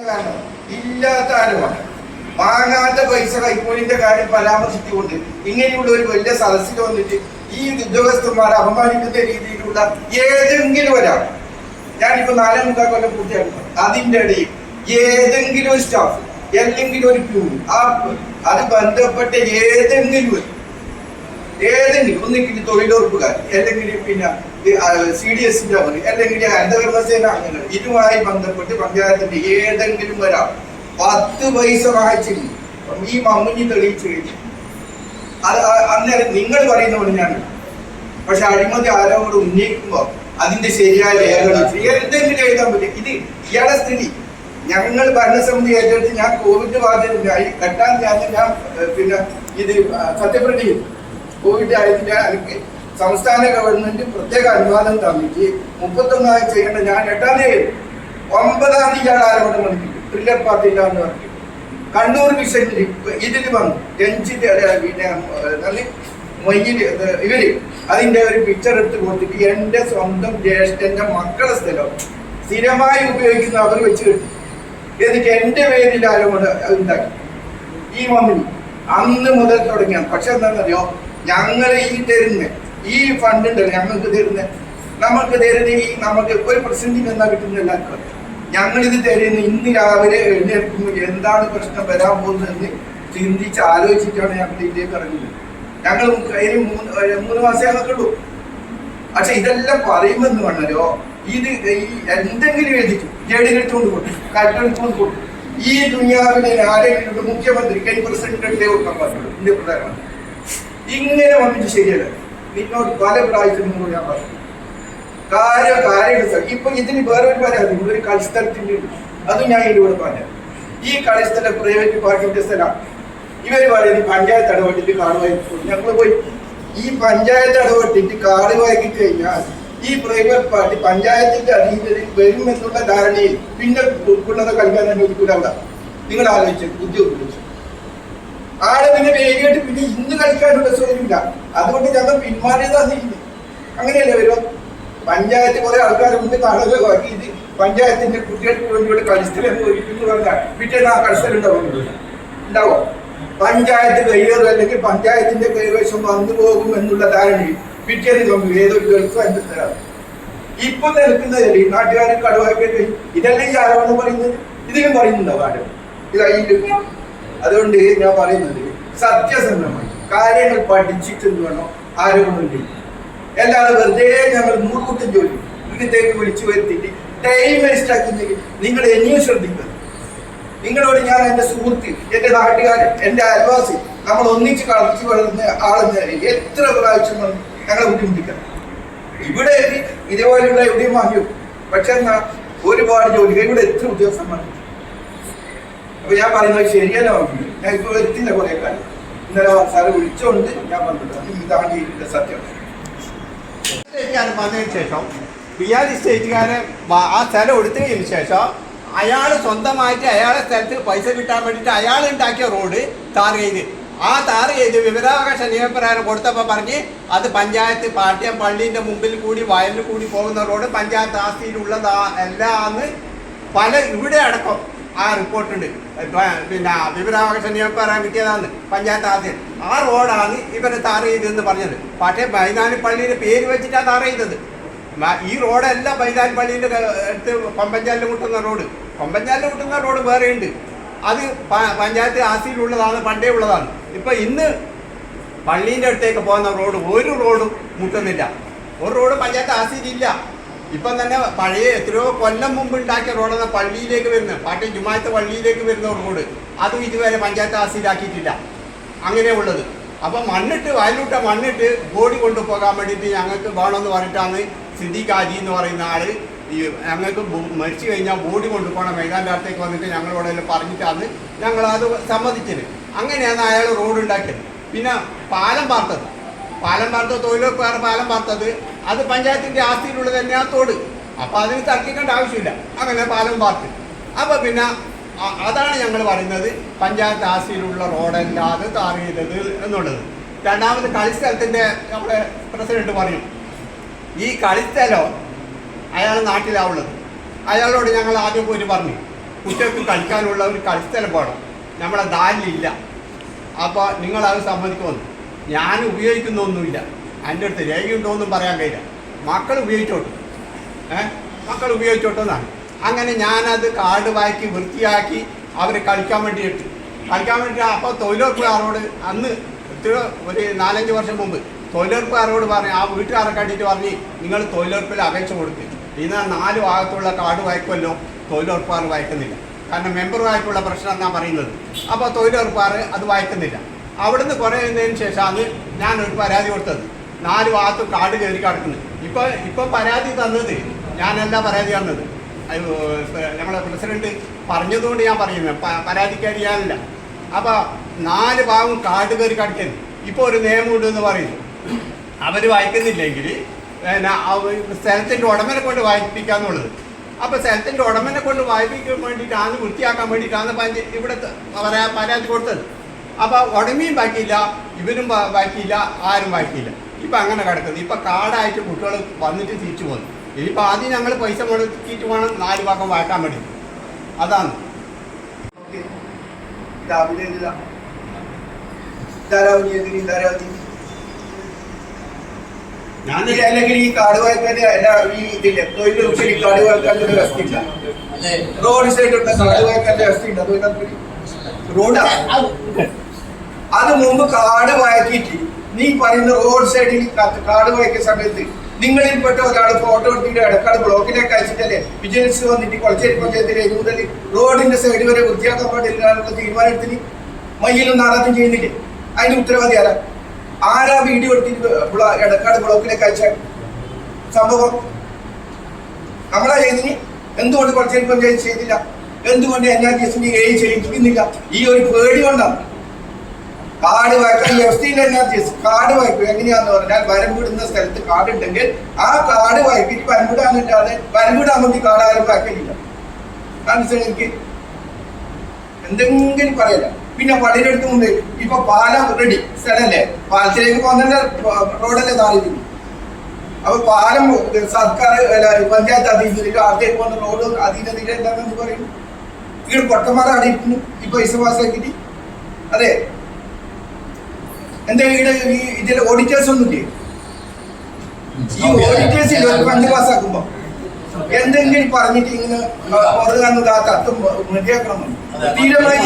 ഇല്ലാത്ത ആരുമാണ്? വാങ്ങാത്ത പൈസ കൈക്കൂലിന്റെ കാര്യം പരാമർശിച്ചുകൊണ്ട് ഇങ്ങനെയുള്ള ഒരു വലിയ സദസ്സിൽ വന്നിട്ട് ഈ ഉദ്യോഗസ്ഥന്മാരെ അപമാനിക്കുന്ന രീതിയിലുള്ള ഏതെങ്കിലും ഒരാൾ ഞാനിപ്പോ നാലേ മുക്കാൽ കൊല്ലം പൂർത്തിയാക്കുന്നു. അതിന്റെ ഇടയിൽ ഏതെങ്കിലും ഒരു സ്റ്റാഫ് അല്ലെങ്കിൽ ഒരു ക്യൂ ആ അത് ബന്ധപ്പെട്ട ഏതെങ്കിലും ഏതെങ്കിലും ഒന്നെങ്കിലും തൊഴിലുറപ്പുകാർ അല്ലെങ്കിൽ പിന്നെ സി ഡി എസിന്റെ മതി അല്ലെങ്കിൽ ഹരിതകർമ്മസേന അംഗങ്ങൾ ഇതുമായി ബന്ധപ്പെട്ട് പഞ്ചായത്തിന്റെ ഏതെങ്കിലും ഒരാൾ പത്ത് പൈസ വാങ്ങിച്ചില്ല ഈ മമ്മുഞ്ഞി തെളിയിച്ചു കഴിഞ്ഞു. അത് അന്നേരം നിങ്ങൾ പറയുന്ന ഞാൻ പക്ഷെ അഴിമതി ആരോട് ഉന്നയിക്കുമ്പോൾ അതിന്റെ ശരിയായ രേഖകൾ എന്തെങ്കിലും എഴുതാൻ പറ്റും. ഇത് ഇയാളെ സ്ഥിതി. ഞങ്ങൾ ഭരണസമിതി ഏറ്റെടുത്ത് ഞാൻ കോവിഡ് ബാധിതനായി എട്ടാം തീയതി ഞാൻ പിന്നെ ഇത് സത്യപ്രതി കോവിഡ് ആയതിന്റെ സംസ്ഥാന ഗവൺമെന്റ് പ്രത്യേക അനുവാദം തന്നിട്ട് മുപ്പത്തൊന്നാമത് ചെയ്യേണ്ട ഞാൻ എട്ടാം തീയതി ഒമ്പതാം തീയതി ആൾ ആരോപണം വന്നിട്ടുണ്ട് ത്രില്ലർ പാർട്ടിയില്ല എന്ന് പറഞ്ഞു. കണ്ണൂർ മിഷനിൽ ഇതിൽ വന്നു. രഞ്ജിത്തെ പിന്നെ മൊയ്യിൽ ഇവർ അതിന്റെ ഒരു പിക്ചർ എടുത്ത് കൊടുത്തിട്ട് എന്റെ സ്വന്തം ജ്യേഷ്ഠന്റെ മക്കളെ സ്ഥലം സ്ഥിരമായി ഉപയോഗിക്കുന്ന അവർ വെച്ച് കിട്ടി. എന്നിട്ട് എന്റെ പേരിൽ ആരോപണം ഉണ്ടാക്കി. ഈ മമ്മിനി അന്ന് മുതൽ തുടങ്ങിയാണ്. പക്ഷെ എന്താണെന്നറിയോ? ഞങ്ങൾ ഈ തരുന്ന ഈ ഫണ്ട് ഉണ്ടല്ലോ ഞങ്ങൾക്ക് തരുന്ന നമുക്ക് തരുന്ന ഈ നമുക്ക് ഒരു പ്രസിഡന്റിന് എന്നാ കിട്ടുന്ന എല്ലാവർക്കും ഇത് തരുന്ന ഇന്ന് രാവിലെ എഴുന്നേൽക്കുമ്പോൾ എന്താണ് പ്രശ്നം വരാൻ പോകുന്നതെന്ന് ചിന്തിച്ച് ആലോചിച്ചിട്ടാണ് ഞങ്ങൾ ഇതിലേക്ക് ഇറങ്ങുന്നത്. ഞങ്ങൾ അതിന് മൂന്ന് മൂന്ന് ഞങ്ങൾക്ക് ഉള്ളൂ. പക്ഷെ ഇതെല്ലാം പറയുമെന്ന് പറഞ്ഞാലോ ഇത് ഈ എന്തെങ്കിലും എഴുതിക്കും. ജേഡിനെടുത്തുകൊണ്ട് കൊടുക്കും കട്ടെടുത്തുകൊണ്ട് കൊടുക്കും ഈ ദുനിയാവിനെ ആരെങ്കിലും മുഖ്യമന്ത്രി കൈ പ്രസിഡന്റ് കൊടുക്കാൻ പറ്റുള്ളൂ ഇന്ത്യ പ്രധാനമന്ത്രി. ഇങ്ങനെ വന്നിട്ട് ശരിയല്ല. നിന്നോട് പല പ്രാവശ്യം ഞാൻ പറഞ്ഞു. കാര്യം കാര്യം ഇപ്പൊ ഇതിന് വേറൊരു പരാതി ഇവിടെ ഒരു കളിസ്ഥലത്തിന്റെ. അത് ഞാൻ ഇതിലൂടെ പറഞ്ഞു ഈ കളിസ്ഥലം പ്രൈവറ്റ് പാർട്ടിന്റെ സ്ഥലമാണ്. ഇവർ പറയുന്നത് പഞ്ചായത്ത് ഇടപെട്ടിട്ട് കാട് വായിക്കും ഞങ്ങൾ പോയി. ഈ പഞ്ചായത്ത് ഇടപെട്ടിട്ട് കാട് വാങ്ങി കഴിഞ്ഞാൽ ഈ പ്രൈവറ്റ് പാർട്ടി പഞ്ചായത്തിന്റെ അധീനതയിൽ വരും എന്നുള്ള ധാരണയിൽ പിന്നെ ഉൾക്കൊള്ളുന്ന കളിക്കാൻ തന്നെ ഒരിക്കലും അവിടെ. നിങ്ങൾ ആലോചിച്ചു ബുദ്ധി ഉപയോഗിച്ചു. ആളെ പിന്നെ വേഗമായിട്ട് പിന്നെ ഇന്ന് കളിക്കാനുള്ള സൗകര്യമില്ല. അതുകൊണ്ട് ഞങ്ങൾ പിന്മാറിയതാ ഇരിക്കുന്നത്. അങ്ങനെയല്ലേ വരുമോ പഞ്ചായത്ത് കുറെ ആൾക്കാർ മുന്നിൽ ആക്കിയിട്ട് പഞ്ചായത്തിന്റെ കുട്ടികൾക്ക് വേണ്ടിയുള്ള കളിസ്ഥലം ഒരുക്കുന്നു പറഞ്ഞാൽ പിറ്റേന്ന് ആ കളിസ്ഥലം ഉണ്ടാവും. ഉണ്ടാവോ? പഞ്ചായത്ത് കൈവേറും അല്ലെങ്കിൽ പഞ്ചായത്തിന്റെ കൈവശം വന്നു പോകും എന്നുള്ള ധാരണയിൽ പിറ്റേന്ന് തോന്നുന്നു ഏതൊരു ഗൾഫ് അതിന്റെ തരാം ഇപ്പൊ നിൽക്കുന്നതല്ലേ നാട്ടുകാരെ കടുവാക്കിയിട്ട് ഇതല്ലേ ഈ ആരോപണം പറയുന്നത്? ഇതിലും പറയുന്നുണ്ടോ ആരോ ഇതായിട്ട് അതുകൊണ്ട് ഞാൻ പറയുന്നത് സത്യസന്ധമായി കാര്യങ്ങൾ പഠിച്ചിട്ടെന്ന് വേണം? ആരോപണമില്ല. അല്ലാതെ വെറുതെ ഞങ്ങൾ നൂറുകൂട്ടം ജോലി. വീട്ടിലേക്ക് വിളിച്ചു വരുത്തിയിട്ട് ടൈം വേസ്റ്റ് ആക്കുന്നെങ്കിൽ നിങ്ങൾ എന്നെയും ശ്രദ്ധിക്കുക. നിങ്ങളോട് ഞാൻ എന്റെ സുഹൃത്ത് എന്റെ നാട്ടുകാരൻ എന്റെ അയൽവാസി നമ്മൾ ഒന്നിച്ച് കളിച്ചു വളർന്ന ആളെന്ന് എത്ര പ്രാവശ്യം ഞങ്ങളെ ബുദ്ധിമുട്ടിക്കണം ഇവിടെ ഇതേപോലെയുള്ള എവിടെയും വാങ്ങിയോ പക്ഷെ എന്നാ ഒരുപാട് ജോലികൾ. ഇവിടെ എത്ര ഉദ്യോഗസ്ഥന്മാർ അപ്പൊ ഞാൻ പറയുന്നത് ശരിയല്ല ഞാൻ ഇപ്പൊ എത്തില്ല കുറെ കാലം. ഇന്നലെ സാറ് വിളിച്ചോണ്ട് ഞാൻ പറഞ്ഞിട്ടുണ്ട്. ഇതാണ് ഇതിന്റെ സത്യം. വന്നതിന് ശേഷം ആ സ്ഥലം എടുത്തതിന് ശേഷം അയാൾ സ്വന്തമായിട്ട് അയാളെ സ്ഥലത്ത് പൈസ കിട്ടാൻ വേണ്ടിട്ട് അയാൾ ഉണ്ടാക്കിയ റോഡ് താർ ചെയ്ത്. ആ താർ ചെയ്ത് വിവരാവകാശ നിയമപ്രകാരം കൊടുത്തപ്പോൾ പറഞ്ഞ് അത് പഞ്ചായത്ത് പാട്യം പള്ളീന്റെ മുമ്പിൽ കൂടി വയലിൽ കൂടി പോകുന്ന റോഡ് പഞ്ചായത്ത് ആസ്തിയിലുള്ളതാ എല്ലാന്ന് പല ഇവിടെ അടക്കം ആ റിപ്പോർട്ടുണ്ട് പിന്നെ വിവരാവകാശ പറയാൻ കിട്ടിയതാണ് പഞ്ചായത്ത് ആദ്യം. ആ റോഡാണ് ഇവരെ താർ ചെയ്തതെന്ന് പറഞ്ഞത്. പക്ഷേ മൈതാനി പള്ളിയുടെ പേര് വെച്ചിട്ടാണ് താർ ചെയ്തത്. ഈ റോഡല്ല മൈതാനി പള്ളീന്റെ അടുത്ത് കൊമ്പഞ്ചാലിൽ മുട്ടുന്ന റോഡ്. കൊമ്പഞ്ചാലിൽ മുട്ടുന്ന റോഡ് വേറെയുണ്ട് അത് പഞ്ചായത്ത് ആസിയിലുള്ളതാണ് പണ്ടേ ഉള്ളതാണ്. ഇപ്പം ഇന്ന് പള്ളീന്റെ അടുത്തേക്ക് പോകുന്ന റോഡ് ഒരു റോഡും മുട്ടുന്നില്ല. ഒരു റോഡ് പഞ്ചായത്ത് ആസ്തിയിലില്ല. ഇപ്പം തന്നെ പഴയ എത്രയോ കൊല്ലം മുമ്പ് ഉണ്ടാക്കിയ റോഡാണ് പള്ളിയിലേക്ക് വരുന്നത്. പാട്ടി ജുമായത്തെ പള്ളിയിലേക്ക് വരുന്ന റോഡ് അതും ഇതുവരെ പഞ്ചായത്ത് ആസ്തിയിലാക്കിയിട്ടില്ല അങ്ങനെ ഉള്ളത്. അപ്പം മണ്ണിട്ട് വയലൂട്ട മണ്ണിട്ട് ബോഡി കൊണ്ടുപോകാൻ വേണ്ടിയിട്ട് ഞങ്ങൾക്ക് വേണമെന്ന് പറഞ്ഞിട്ടാണ് സിദ്ദീഖ് ഹാജി എന്ന് പറയുന്ന ആൾ ഈ ഞങ്ങൾക്ക് മരിച്ചു കഴിഞ്ഞാൽ ബോഡി കൊണ്ടുപോകണം. മൈതാന്റെ അടുത്തേക്ക് വന്നിട്ട് ഞങ്ങളോടെല്ലാം പറഞ്ഞിട്ടാണ് ഞങ്ങളത് സമ്മതിച്ചത്. അങ്ങനെയാണ് അയാൾ റോഡ് ഉണ്ടാക്കിയത്. പിന്നെ പാലം പാർത്തത്. പാലം പാർത്ത തൊഴിലുറപ്പുകാർ പാലം പാർത്തത്. അത് പഞ്ചായത്തിന്റെ ആസ്തിയിലുള്ളത് തന്നെയാണ് തോട്. അപ്പോൾ അതിന് തർക്കിക്കേണ്ട ആവശ്യമില്ല. അങ്ങനെ പാലം പാർത്ത്. അപ്പൊ പിന്നെ അതാണ് ഞങ്ങൾ പറയുന്നത് പഞ്ചായത്ത് ആസ്തിയിലുള്ള റോഡല്ലാതെ താർ ചെയ്തത് എന്നുള്ളത്. രണ്ടാമത് കളിസ്ഥലത്തിന്റെ നമ്മുടെ പ്രസിഡന്റ് പറയും ഈ കളിസ്ഥലം അയാൾ നാട്ടിലാവുള്ളത് അയാളോട് ഞങ്ങൾ ആദ്യം പോയി പറഞ്ഞു കുട്ടികൾക്ക് കളിക്കാനുള്ള ഒരു കളിസ്ഥലം വേണം. നമ്മളെ ദാരിലില്ല അപ്പോൾ നിങ്ങളത് സമ്മതിക്കുമെന്ന്. ഞാൻ ഉപയോഗിക്കുന്നൊന്നുമില്ല. എന്റെ അടുത്ത് രേഖയുണ്ടോയെന്നും പറയാൻ കഴിയില്ല. മക്കൾ ഉപയോഗിച്ചോട്ടു. ഏ? മക്കൾ ഉപയോഗിച്ചോട്ടെന്നാണ് അങ്ങനെ ഞാനത് കാർഡ് വാക്കി വൃത്തിയാക്കി അവർ കളിക്കാൻ വേണ്ടി ഇട്ടു. കളിക്കാൻ വേണ്ടി അപ്പോൾ തൊഴിലുറപ്പുകാരോട് അന്ന് എത്രയോ ഒരു നാലഞ്ച് വർഷം മുമ്പ് തൊഴിലുറപ്പുകാരോട് പറഞ്ഞു ആ വീട്ടുകാരെ കണ്ടിട്ട് പറഞ്ഞ് നിങ്ങൾ തൊഴിലുറപ്പിൽ അപേക്ഷ കൊടുക്ക്. ഇന്ന് നാല് ഭാഗത്തുള്ള കാർഡ് വായിക്കുമല്ലോ. തൊഴിലുറപ്പുകാർ വായിക്കുന്നില്ല. കാരണം മെമ്പറുമായിട്ടുള്ള പ്രശ്നം എന്നാണ് പറയുന്നത്. അപ്പോൾ തൊഴിലുറപ്പുകാർ അത് വായിക്കുന്നില്ല. അവിടുന്ന് കുറേ കഴിഞ്ഞതിന് ശേഷമാണ് ഞാൻ ഒരു പരാതി കൊടുത്തത്. നാല് ഭാഗത്തും കാട് കയറി കിടക്കുന്നത് ഇപ്പൊ ഇപ്പൊ പരാതി തന്നത് ഞാനല്ല പരാതി തന്നത്. നമ്മളെ പ്രസിഡന്റ് പറഞ്ഞതുകൊണ്ട് ഞാൻ പറയുന്നത് പരാതിക്കാരി ഞാനല്ല. അപ്പൊ നാല് ഭാഗം കാട് കയറി കിടക്കുന്നു. ഇപ്പൊ ഒരു നിയമമുണ്ട് എന്ന് പറയുന്നു. അവർ വായിക്കുന്നില്ലെങ്കിൽ സ്ഥലത്തിന്റെ ഉടമനെ കൊണ്ട് വായിപ്പിക്കാന്നുള്ളത്. അപ്പൊ സ്ഥലത്തിന്റെ ഉടമനെ കൊണ്ട് വായിപ്പിക്കാൻ വേണ്ടിയിട്ടാണ് വൃത്തിയാക്കാൻ വേണ്ടിയിട്ടാണ് പഞ്ചായത്ത് ഇവിടെ പരാതി കൊടുത്തത്. അപ്പൊ ഉടമയും ബാക്കിയില്ല ഇവരും ബാക്കിയില്ല ആരും ബാക്കിയില്ല. ഇപ്പൊ അങ്ങനെ കിടക്കുന്നത് ഇപ്പം കാടായിട്ട് കുട്ടികൾ വന്നിട്ട് തിരിച്ചു പോകുന്നു ഇനിയിപ്പോൾ ആദ്യം ഞങ്ങൾ പൈസ മുടക്കിയിട്ട് വേണം നാല് ഭാഗം വായിക്കാൻ വേണ്ടി. അതാണ്? ഞാൻ ഈ അല്ലെങ്കിൽ ഈ കാട് വായിക്കാന്റെ എല്ലാ ഈ ഇതില്ലേ തൊഴിലുറപ്പിൽ ഈ കാട് വായിക്കാന്റെ ഒരു വ്യവസ്ഥയില്ല റോഡ് സൈഡിലുള്ള കാട് വായിക്കാന്റെ വ്യവസ്ഥയുണ്ട് തൊഴിലുറപ്പിൽ റോഡാ? അത് മുമ്പ് കാട് പറയുന്ന റോഡ് സൈഡിൽ ക- കാട് വായിക്കുന്ന സമയത്ത് നിങ്ങളിൽപ്പെട്ട ഒരാൾ ഫോട്ടോ എടുത്തിട്ട് ഇടക്കാട് ബ്ലോക്കിലേക്ക് അയച്ചിട്ടല്ലേ? വിജിലൻസ് വന്നിട്ട് കൊളച്ചേരി പഞ്ചായത്തിലെ മുതൽ റോഡിന്റെ സൈഡ് വരെ വൃത്തിയാക്കാൻ പാടില്ല തീരുമാനത്തിന് മയ്യിലും നാടകം ചെയ്യുന്നില്ലേ? അതിന് ഉത്തരവാദി ആരാ ആരാ വീഡിയോ എടുത്തിട്ട് ഇടക്കാട് ബ്ലോക്കിലേക്ക് അയച്ച സംഭവം? നമ്മളാ ചെയ്തിന്. എന്തുകൊണ്ട് കൊളച്ചേരി പഞ്ചായത്ത് ചെയ്തില്ല? എന്തുകൊണ്ട് എൻ ആർ ടി എസിന്റെ ഏ ചെയ്യിപ്പിക്കുന്നില്ല ഈ ഒരു പേടി കൊണ്ടാണ് കാട് വായിക്കാൻ വ്യവസ്ഥയിൽ എനർജീസ് കാട് വായ്പ എങ്ങനെയാന്ന് പറഞ്ഞാൽ വരമ്പിടുന്ന സ്ഥലത്ത് കാടുണ്ടെങ്കിൽ ആ കാട് വായ്പയ്ക്ക് വരമ്പിടാൻ വേണ്ടി കാട് ആരും വായിക്കലില്ല. മനസ്സിലായി എനിക്ക്? എന്തെങ്കിലും പറയല പിന്നെ പള്ളിയുടെ മുമ്പ് ഇപ്പൊ പാലം റെഡി സ്ഥലല്ലേ? പാലത്തിലേക്ക് പോകുന്ന റോഡല്ലേ താഴെ അപ്പൊ പാലം സർക്കാർ പഞ്ചായത്ത് അധീനതയിലോ ആദ്യം പോകുന്ന റോഡ് അധീനതയിലോ എന്താണെന്ന് പറയും. ഇവിടെ പൊട്ടന്മാർ അവിടെ ഇരിക്കുന്നു. ഈ പൈസ പാസ്സാക്കിയിട്ട് അതെ. എന്താ ഇവിടെ ഈ ഇതിലെ ഓഡിറ്റേഴ്സ് ഒന്നുമില്ലേ ഈ ഓഡിറ്റേഴ്സ് ഫണ്ട് പാസ്സാക്കുമ്പോ. എന്തെങ്കിലും പറഞ്ഞിട്ട് ഇങ്ങനെ ആ കത്തും മതിയാക്കണം തീരമായി